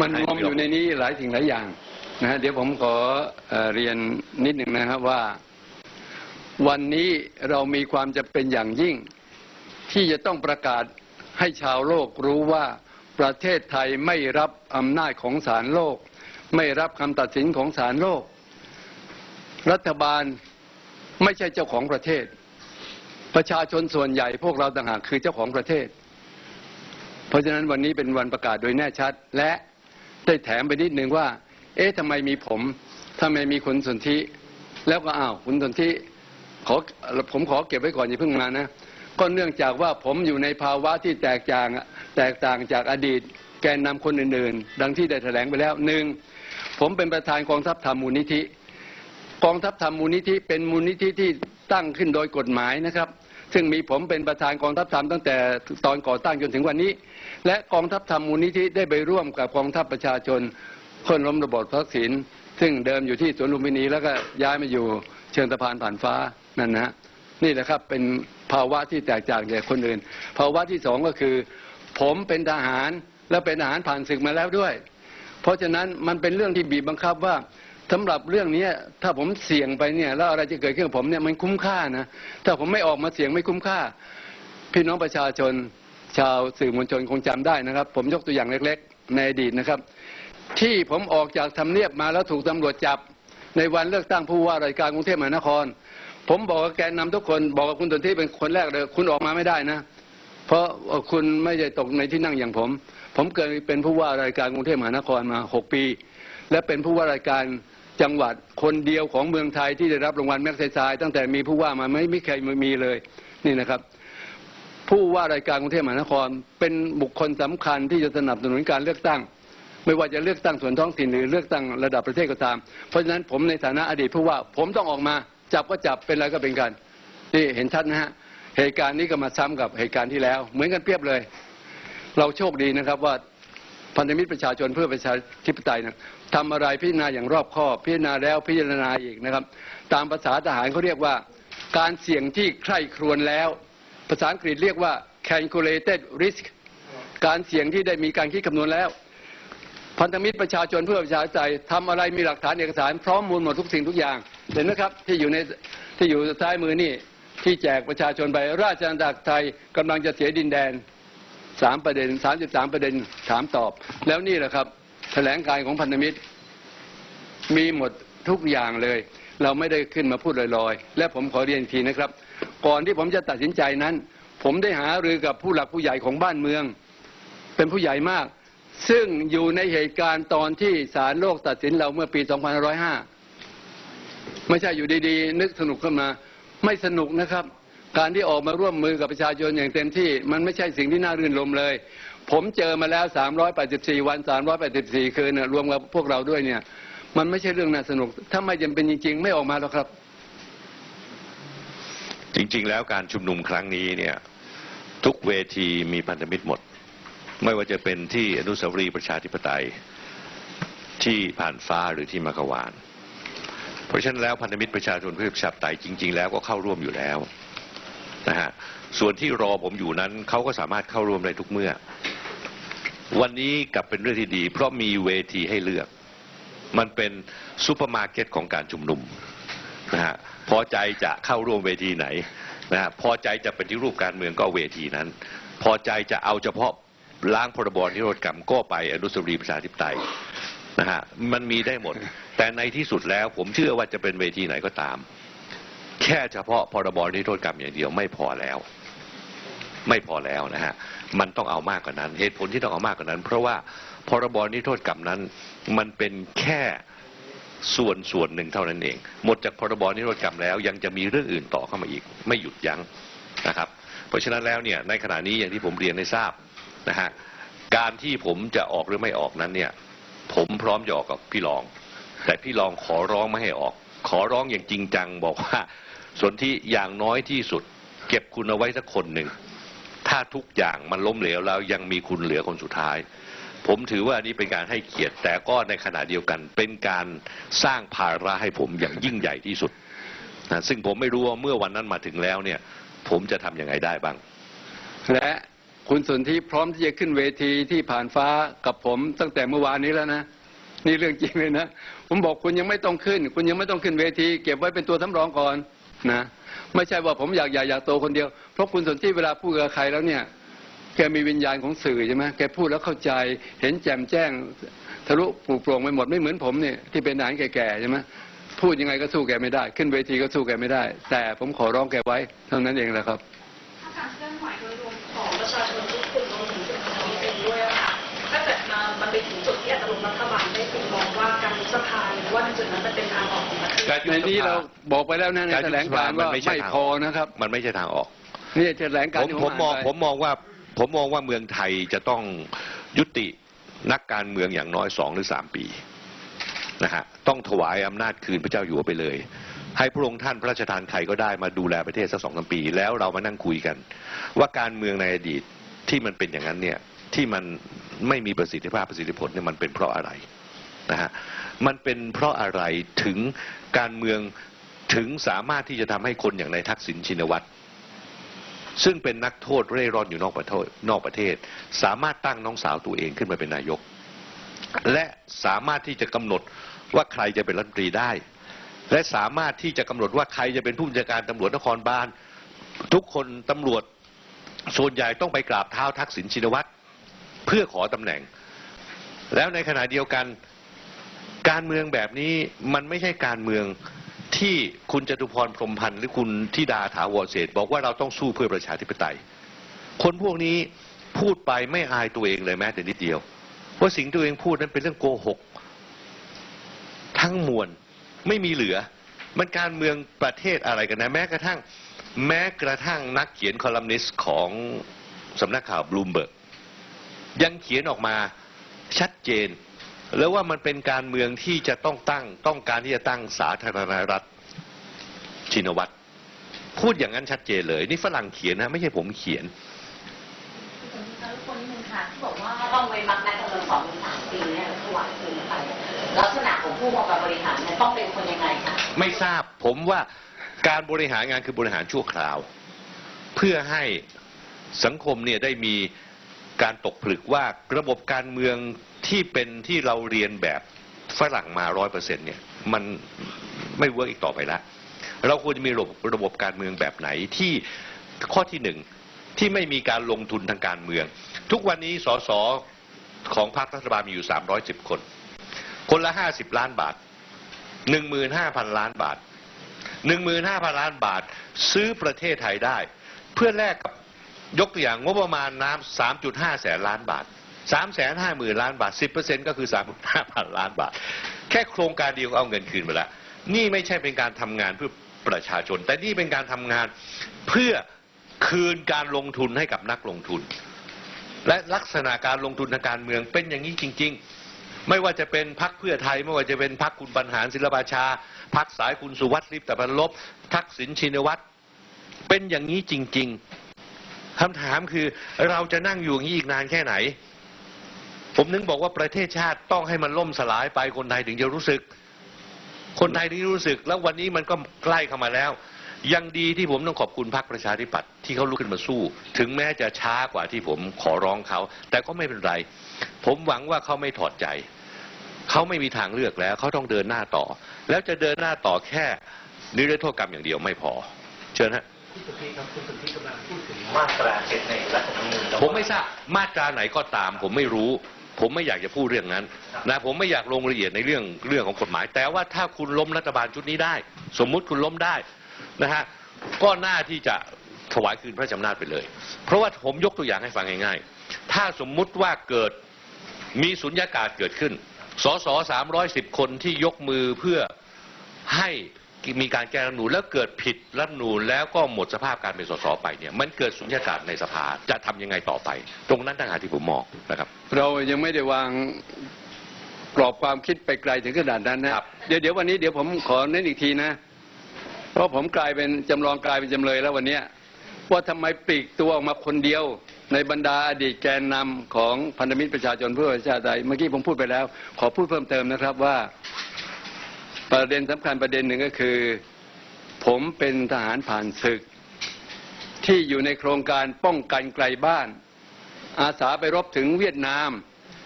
มันงมอยู่ในนี้หลายสิ่งหลายอย่างนะฮะเดี๋ยวผมขอเรียนนิดหนึ่งนะครับว่า วันนี้เรามีความจะเป็นอย่างยิ่ง ที่จะต้องประกาศให้ชาวโลกรู้ว่าประเทศไทยไม่รับอำนาจของศาลโลก ไม่รับคำตัดสินของศาลโลก รัฐบาลไม่ใช่เจ้าของประเทศ ประชาชนส่วนใหญ่พวกเราต่างหากคือเจ้าของประเทศ ราะฉะนั้นวันนี้เป็นวันประกาศโดยแน่ชัด และได้แถมไปนิดนึงว่า เอ๊ะทำไมมีผมทำไมมีคุณสนธิแล้วก็อ้าวคุณสนธิขอผมขอเก็บไว้ก่อนอย่าเพิ่งมานะก็เนื่องจากว่าผมอยู่ในภาวะที่แตกต่างแตกต่างจากอดีต แกนนำคนอื่นๆ ดังที่ได้แถลงไปแล้วหนึ่งผมเป็นประธานกองทัพธรรมมูลนิธิ กองทัพธรรมมูลนิธิเป็นมูลนิธิที่ตั้งขึ้นโดยกฎหมายนะครับ ซึ่งมีผมเป็นประธานกองทัพธรรมตั้งแต่ตอนก่อตั้งจนถึงวันนี้ และกองทัพธรรมมูลนิธิได้ไปร่วมกับกองทัพประชาชนคนล้มระบบทักษิณซึ่งเดิมอยู่ที่สวนลุมพินีแล้วก็ย้ายมาอยู่เชิงสะพานผ่านฟ้านั่นนะฮะนี่แหละครับเป็นภาวะที่แตกต่างจากคนอื่น ภาวะที่สองก็คือ ผมเป็นทหารและเป็นทหารผ่านศึกมาแล้วด้วย เพราะฉะนั้นมันเป็นเรื่องที่บีบบังคับว่า สำหรับเรื่องนี้ถ้าผมเสี่ยงไปเนี่ยแล้วอะไรจะเกิดขึ้นกับผมเนี่ยมันคุ้มค่านะถ้าผมไม่ออกมาเสี่ยงไม่คุ้มค่า พี่น้องประชาชน ชาวสื่อมวลชนคงจำได้นะครับ ผมยกตัวอย่างเล็ก ๆ ในอดีตนะครับ ที่ผมออกจากทำเนียบมาแล้วถูกตำรวจจับ ในวันเลือกตั้งผู้ว่าราชการกรุงเทพมหานคร ผมบอกกับแกนนำทุกคนบอกกับคุณสนธิเป็นคนแรกเลยคุณออกมาไม่ได้นะ เพราะคุณไม่ได้ตกในที่นั่งอย่างผม ผมเคยเป็นผู้ว่าราชการกรุงเทพมหานครมา 6 ปี และเป็นผู้ว่าราชการ จังหวัดคนเดียวของเมืองไทยที่ได้รับรางวัลแม็กไซซายตั้งแต่มีผู้ว่ามาไม่ไม่เคยมีเลยนี่นะครับ ผู้ว่าราชการกรุงเทพมหานคร เป็นบุคคลสำคัญที่จะสนับสนุนการเลือกตั้ง ไม่ว่าจะเลือกตั้งส่วนท้องถิ่นหรือเลือกตั้งระดับประเทศก็ตาม เพราะฉะนั้นผมในฐานะอดีตผู้ว่าผมต้องออกมาจับก็จับเป็นอะไรก็เป็นกันนี่เห็นชัดนะฮะเหตุการณ์นี้ก็มาซ้ำกับเหตุการณ์ที่แล้ว เหมือนกันเปรียบเลย เราโชคดีนะครับว่า พันธมิตรประชาชนเพื่อประชาธิปไตยนะทำอะไรพิจารณาอย่างรอบคอบพิจารณาแล้วพิจารณาอีกนะครับ ตามภาษาทหารเขาเรียกว่า การเสี่ยงที่ใคร่ครวญแล้ว ภาษาอังกฤษเรียกว่า calculated risk การเสี่ยงที่ได้มีการคิดคำนวณแล้ว พันธมิตรประชาชนเพื่อประชาธิปไตยทำอะไรมีหลักฐานเอกสารพร้อมมูลหมดทุกสิ่งทุกอย่างเห็นไหมครับที่อยู่ในที่อยู่ซ้ายมือนี่ที่แจกประชาชนไปราชอาณาจักรไทยกำลังจะเสียดินแดน สามประเด็นสามสิบสามประเด็นถามตอบ แล้วนี่แหละครับแถลงการของพันธมิตร มีหมดทุกอย่างเลย เราไม่ได้ขึ้นมาพูดลอยๆ และผมขอเรียนทีนะครับ ก่อนที่ผมจะตัดสินใจนั้น ผมได้หารือกับผู้หลักผู้ใหญ่ของบ้านเมือง เป็นผู้ใหญ่มาก ซึ่งอยู่ในเหตุการณ์ตอนที่ศาลโลกตัดสินเราเมื่อปี 2505 ไม่ใช่อยู่ดีๆ นึกสนุกขึ้นมา ไม่สนุกนะครับ การที่ออกมาร่วมมือกับประชาชนอย่างเต็มที่ มันไม่ใช่สิ่งที่น่ารื่นรมเลย ผมเจอมาแล้ว 384 วัน 384 คืนเนี่ยรวมกับพวกเราด้วยเนี่ย มันไม่ใช่เรื่องน่าสนุก ถ้าไม่จำเป็นจริง ๆ ไม่ออกมาหรอกครับ จริง ๆ แล้วการชุมนุมครั้งนี้เนี่ยทุกเวทีมีพันธมิตรหมด ไม่ว่าจะเป็นที่อนุสาวรีย์ประชาธิปไตยที่ผ่านฟ้าหรือที่มักวาน เพราะฉะนั้นแล้วพันธมิตรประชาชนเพื่อประชาธิปไตยจริง ๆ แล้วก็เข้าร่วมอยู่แล้ว นะฮะส่วนที่รอผมอยู่นั้นเขาก็สามารถเข้าร่วมได้ทุกเมื่อ วันนี้กลับเป็นเรื่องที่ดี เพราะมีเวทีให้เลือก มันเป็นซูเปอร์มาร์เก็ตของการชุมนุมนะฮะพอใจจะเข้าร่วมเวทีไหนนะฮะพอใจจะเป็นที่รูปการเมืองก็เวทีนั้น พอใจจะเอาเฉพาะล้างพรบนิโรธกรรมก็ไปอนุสาวรีย์ประชาธิปไตยนะฮะมันมีได้หมด แต่ในที่สุดแล้วผมเชื่อว่าจะเป็นเวทีไหนก็ตาม แค่เฉพาะพรบนิรโทษกรรมอย่างเดียวไม่พอแล้ว ไม่พอแล้วนะฮะมันต้องเอามากกว่านั้น เหตุผลที่ต้องเอามากกว่านั้น เพราะว่าพรบนิรโทษกรรมนั้น มันเป็นแค่ส่วนส่วนหนึ่งเท่านั้นเอง หมดจากพรบนิรโทษกรรมแล้ว ยังจะมีเรื่องอื่นต่อเข้ามาอีก ไม่หยุดยั้งนะครับ เพราะฉะนั้นแล้วเนี่ยในขณะนี้อย่างที่ผมเรียนให้ทราบนะฮะการที่ผมจะออกหรือไม่ออกนั้นเนี่ยผมพร้อมจะออกกับพี่รอง แต่พี่รองขอร้องไม่ให้ออก ขอร้องอย่างจริงจังบอกว่า ส่วนที่อย่างน้อยที่สุด เก็บคุณเอาไว้สักคนหนึ่ง ถ้าทุกอย่างมันล้มเหลวแล้วยังมีคุณเหลือคนสุดท้าย ผมถือว่านี้เป็นการให้เกียรติ แต่ก็ในขณะเดียวกัน เป็นการสร้างภาระให้ผมอย่างยิ่งใหญ่ที่สุดนะซึ่งผมไม่รู้ว่าเมื่อวันนั้นมาถึงแล้วเนี่ย ผมจะทำยังไงได้บ้าง และคุณสนธิพร้อมที่จะขึ้นเวทีที่ผ่านฟ้ากับผมตั้งแต่เมื่อวานนี้แล้วนะ นี่เรื่องจริงเลยนะ ผมบอกคุณยังไม่ต้องขึ้น คุณยังไม่ต้องขึ้นเวที เก็บไว้เป็นตัวสำรองก่อน นะไม่ใช่ว่าผมอยากอยากอยากโตคนเดียว เพราะคุณสนธิเวลาพูดกับใครแล้วเนี่ย แกมีวิญญาณของสื่อใช่ไหมแกพูดแล้วเข้าใจ เห็นแจ่มแจ้ง ทะลุปลุกโปร่งไปหมดไม่เหมือนผมเนี่ยที่เป็นนายแก่ๆใช่ไหมพูดยังไงก็สู้แกไม่ได้ ขึ้นเวทีก็สู้แกไม่ได้ แต่ผมขอร้องแกไว้เท่านั้นเองแหละครับถ้าการเคลื่อนไหวโดยรวมของประชาชนทุกกลุ่มรวมถึงกลุ่มคนนี้เองด้วยค่ะถ้าเกิดมามันไปถึงจุดที่อาจจะลงรัฐบาลได้คุณมองว่าการยุบสภาหรือว่าในจุดนั้นมันเป็นทางออกของระเทศ การยุบในสภา นี้เราบอกไปแล้วนะในการยุบแถลงการณ์ว่าสภามันไม่ใช่ไม่ทางพอนะครับมันไม่ใช่ทางออก นี่แถลงผการณ์มที่ผมมองานไป ผมมองว่าผมมองว่าเมืองไทยจะต้องยุตินักการเมืองอย่างน้อยสองหรือสามปีนะฮะต้องถวายอำนาจคืนพระเจ้าอยู่หัวไปเลย ให้พระองค์ท่านพระราชทานใครก็ได้มาดูแลประเทศสักสองสามปี แล้วเรามานั่งคุยกัน ว่าการเมืองในอดีตที่มันเป็นอย่างนั้นเนี่ยที่มันไม่มีประสิทธิภาพประสิทธิผลเนี่ยมันเป็นเพราะอะไร นะฮะมันเป็นเพราะอะไรถึงการเมืองถึงสามารถที่จะทำให้คนอย่างนายทักษิณชินวัตรซึ่งเป็นนักโทษเร่ร่อนอยู่นอกประเทศนอกประเทศ สามารถตั้งน้องสาวตัวเองขึ้นมาเป็นนายก และสามารถที่จะกำหนดว่าใครจะเป็นรัฐมนตรีได้ และสามารถที่จะกำหนดว่าใครจะเป็นผู้บัญชาการตำรวจนครบาลทุกคนตำรวจส่วนใหญ่ต้องไปกราบเท้าทักษิณชินวัตรเพื่อขอตำแหน่ง แล้วในขณะเดียวกัน การเมืองแบบนี้มันไม่ใช่การเมืองที่คุณจตุพรพรมพันธ์หรือคุณธิดาถาวรเศษฐ์บอกว่าเราต้องสู้เพื่อประชาธิปไตย คนพวกนี้พูดไปไม่อายตัวเองเลยแม้แต่นิดเดียวว่าสิ่งตัวเองพูดนั้นเป็นเรื่องโกหก ทั้งมวลไม่มีเหลือ มันการเมืองประเทศอะไรกันนะ แม้กระทั่ง แม้กระทั่งนักเขียนคอลัมนิสต์ของสำนักข่าวบลูมเบิร์กยังเขียนออกมาชัดเจน แล้วว่ามันเป็นการเมืองที่จะต้องตั้ง ต้องการที่จะตั้งสาธารณรัฐชินวัตรพูดอย่างนั้นชัดเจนเลย นี่ฝรั่งเขียนนะ ไม่ใช่ผมเขียนคุณสรุปคนนิดนึงค่ะที่บอกว่าต้องเว้นวรรคแม้จำนวนสองถึงสามปีเนี่ยถวายคืนไปลักษณะของผู้มาบริหารเนี่ยต้องเป็นคนยังไงคะไม่ทราบผมว่าการบริหารงานคือบริหารชั่วคราว เพื่อให้สังคมเนี่ยได้มี การตกผลึกว่าระบบการเมืองที่เป็นที่เราเรียนแบบฝรั่งมาร้อยเปอร์เซ็นเนี่ยมันไม่เวิร์กอีกต่อไปล้วเราควรจะมีระบบระบบการเมืองแบบไหนที่ข้อที่หนึ่งที่ไม่มีการลงทุนทางการเมือง ทุกวันนี้สสของพรรครัฐบาลมีอยู่ 310 คน คนละ 50 ล้านบาท 15,000 ล้านบาท 15,000 ล้านบาท ซื้อประเทศไทยได้ เพื่อแลกกับ ยกตัวอย่างงบประมาณน้ำ 3.5 แสนล้านบาท 3 5 0 0 0 0 ล้านบาท 10%ก็คือ 3.5ล้านบาท แค่โครงการเดียวเอาเงินคืนไปแล้วนี่ไม่ใช่เป็นการทำงานเพื่อประชาชน แต่นี่เป็นการทำงานเพื่อคืนการลงทุนให้กับนักลงทุน และลักษณะการลงทุนทางการเมืองเป็นอย่างนี้จริง ๆ ไม่ว่าจะเป็นพักเพื่อไทย ไม่ว่าจะเป็นพักคุณบรรหารศิลปาชาพักสายคุณสุวัสดิ์ลิปตะพันลบทักษิณชินวัตรเป็นอย่างนี้จริง ๆ คำถามคือเราจะนั่งอยู่อย่างนี้อีกนานแค่ไหน ผมนึงบอกว่าประเทศชาติต้องให้มันล่มสลายไปคนไทยถึงจะรู้สึก คนไทยที่รู้สึก แล้ววันนี้มันก็ใกล้เข้ามาแล้ว ยังดีที่ผมต้องขอบคุณพรรคประชาธิปัตย์ที่เขาลุกขึ้นมาสู้ ถึงแม้จะช้ากว่าที่ผมขอร้องเขา แต่ก็ไม่เป็นไร ผมหวังว่าเขาไม่ถอดใจเขาไม่มีทางเลือกแล้วเขาต้องเดินหน้าต่อ แล้วจะเดินหน้าต่อแค่นิรโทษกรรมอย่างเดียวไม่พอ เชิญฮะ คุณสุทธิครับคุณสุทธิกำลังพูดถึงมาตราเจ็ดในรัฐธรรมนูญผมไม่ทราบมาตราไหนก็ตาม ผมไม่รู้ ผมไม่อยากจะพูดเรื่องนั้นนะผมไม่อยากลงรายละเอียดในเรื่องเรื่องของกฎหมาย แต่ว่าถ้าคุณล้มรัฐบาลชุดนี้ได้ สมมุติคุณล้มได้นะฮะก็น่าที่จะถวายคืนพระชำนาจไปเลย เพราะว่าผมยกตัวอย่างให้ฟังง่ายๆ ถ้าสมมุติว่าเกิดมีสุญญากาศเกิดขึ้น สสสามร้อยสิบคนที่ยกมือเพื่อให้ มีการแก้รัฐธรรมนูญแล้วเกิดผิดรัฐธรรมนูญแล้วก็หมดสภาพการเป็นสสไปเนี่ยมันเกิดสุญญากาศในสภาจะทำยังไงต่อไป ตรงนั้นต่างหากที่ผมมองนะครับ เรายังไม่ได้วางกรอบความคิดไปไกลถึงขนาดนั้นนะครับเดี๋ยวเดี๋ยววันนี้เดี๋ยวผมขอเน้นอีกทีนะ เพราะผมกลายเป็นจำลองกลายเป็นจำเลยแล้ววันเนี้ยว่าทำไมปลีกตัวออกมาคนเดียว ในบรรดาอดีตแกนนำของพันธมิตรประชาชนเพื่อประชาธิปไตยเมื่อกี้ผมพูดไปแล้ว ขอพูดเพิ่มเติมนะครับว่า ประเด็นสำคัญประเด็นหนึ่งก็คือ ผมเป็นทหารผ่านศึก ที่อยู่ในโครงการป้องกันไกลบ้าน อาสาไปรบถึงเวียดนาม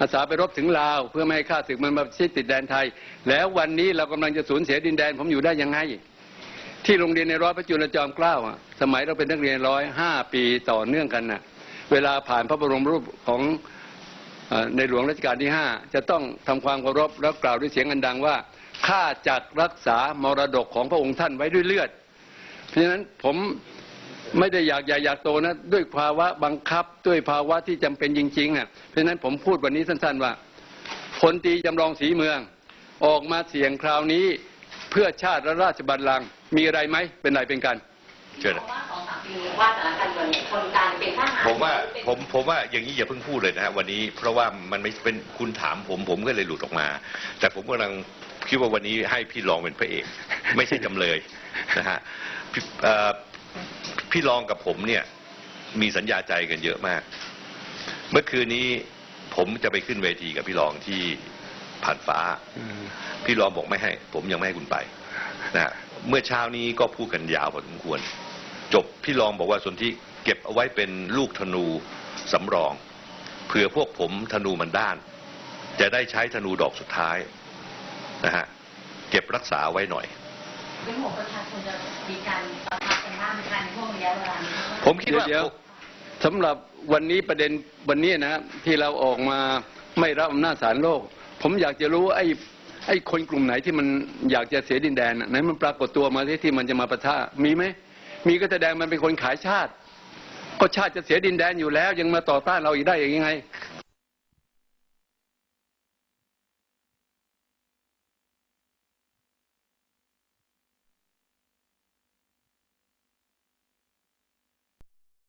อาสาไปรบถึงลาว เพื่อไม่ให้ข้าศึกมันมาชิดติดแดนไทย แล้ววันนี้เรากำลังจะสูญเสียดินแดน ผมอยู่ได้ยังไง ที่โรงเรียนในร้อยพระจุลจอมเกล้าอะสมัยเราเป็นนักเรียนร้อยห้าปีต่อเนื่องกันน่ะ เวลาผ่านพระบรมรูปของในหลวงรัชกาลที่ห้าจะต้องทำความเคารพแล้วกล่าวด้วยเสียงอันดังว่า ข้าจักรักษามรดกของพระองค์ท่านไว้ด้วยเลือด เพราะฉะนั้นผมไม่ได้อยากใหญ่อยากโตนะด้วยภาวะบังคับด้วยภาวะที่จำเป็นจริงๆอะเพราะฉะนั้นผมพูดวันนี้สั้น ๆ ว่าพลตีจำลองศรีเมือง ออกมาเสี่ยงคราวนี้เพื่อชาติและราชบัลลังก์มีอะไรไหมเป็นไรเป็นกันเชิญ เพราะว่าสองสามปีว่าแต่ละการเมืองเนี่ยคนการเป็นทหารผมว่าเป็นผมผมว่าอย่างนี้อย่าเพิ่งพูดเลยนะฮะวันนี้เพราะว่ามันไม่เป็นคุณถามผมผมก็เลยหลุดออกมา แต่ผมกำลังคิดว่าวันนี้ให้พี่รองเป็นพระเอก ไม่ใช่จำเลยนะฮะพี่เอ่อพี่รองกับผมเนี่ยมีสัญญาใจกันเยอะมาก เมื่อคืนนี้ผมจะไปขึ้นเวทีกับพี่รองที่ผ่านฟ้า พี่รองบอกไม่ให้ ผมยังไม่ให้คุณไปนะฮะเมื่อเช้านี้ก็พูดกันยาวพอสมควร จบพี่รองบอกว่าส่วนที่เก็บเอาไว้เป็นลูกธนูสำรองเผื่อพวกผมธนูมันด้าน จะได้ใช้ธนูดอกสุดท้ายนะฮะเก็บรักษาไว้หน่อยเป็นห่วงประชาชนจะมีการปะทะกันบ้างในการในช่วงระยะเวลานี้ผมคิดว่าเดี๋ยวสำหรับวันนี้ประเด็นวันนี้นะที่เราออกมาไม่รับอำนาจศาลโลก ผมอยากจะรู้ไอ้ไอ้คนกลุ่มไหนที่มันอยากจะเสียดินแดนน่ะไหนมันปรากฏตัวมาที่ที่มันจะมาปะทะมีไหม มีก็แสดงมันเป็นคนขายชาติก็ชาติจะเสียดินแดนอยู่แล้วยังมาต่อต้านเราอีกได้ยังไง